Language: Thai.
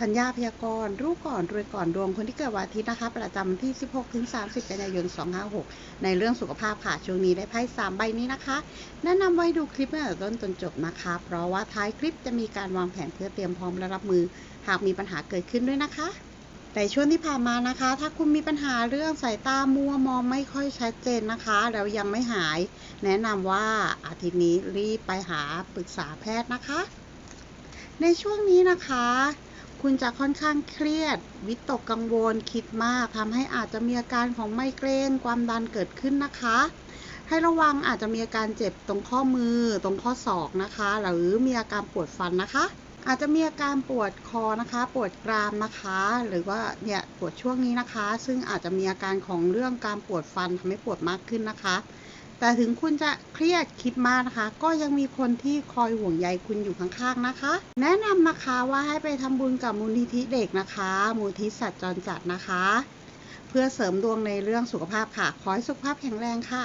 ธัญญาพยากรณ์รู้ก่อนรวยก่อนดวงคนที่เกิดวันอาทิตย์นะคะ ประจำวันที่ 16 ถึง 30 กันยายน 256 ในเรื่องสุขภาพค่ะ ช่วงนี้ได้ไพ่3ใบนี้นะคะ แนะนำไว้ดูคลิปตั้งแต่ต้นจนจบนะคะ เพราะว่าท้ายคลิปจะมีการวางแผนเพื่อเตรียมพร้อมและรับมือ หากมีปัญหาเกิดขึ้นด้วยนะคะแต่ช่วงที่ผ่านมานะคะ ถ้าคุณมีปัญหาเรื่องสายตามัวมองไม่ค่อยชัดเจนนะคะแล้วยังไม่หาย แนะนำว่าอาทิตย์นี้รีบไปหาปรึกษาแพทย์นะคะ ในช่วงนี้นะคะ คุณจะค่อนข้างเครียด วิตกกังวลคิดมากทำให้อาจจะมีอาการของไมเกรนความดันเกิดขึ้นนะคะ ให้ระวังอาจจะมีอาการเจ็บตรงข้อมือ ตรงข้อศอกนะคะ หรือมีอาการปวดฟันนะคะ อาจจะมีอาการปวดคอนะคะ ปวดกรามนะคะ หรือว่าเนี่ยปวดช่วงนี้นะคะ ซึ่งอาจจะมีอาการของเรื่องการปวดฟันทำให้ปวดมากขึ้นนะคะ แต่ถึงคุณจะเครียดคิดมากนะคะ ก็ยังมีคนที่คอยห่วงใยคุณอยู่ข้างๆนะคะ แนะนำนะคะว่าให้ไปทำบุญกับมูลนิธิเด็กนะคะ มูลนิธิสัตว์จรจัดนะคะ เพื่อเสริมดวงในเรื่องสุขภาพค่ะ ขอให้สุขภาพแข็งแรงค่ะ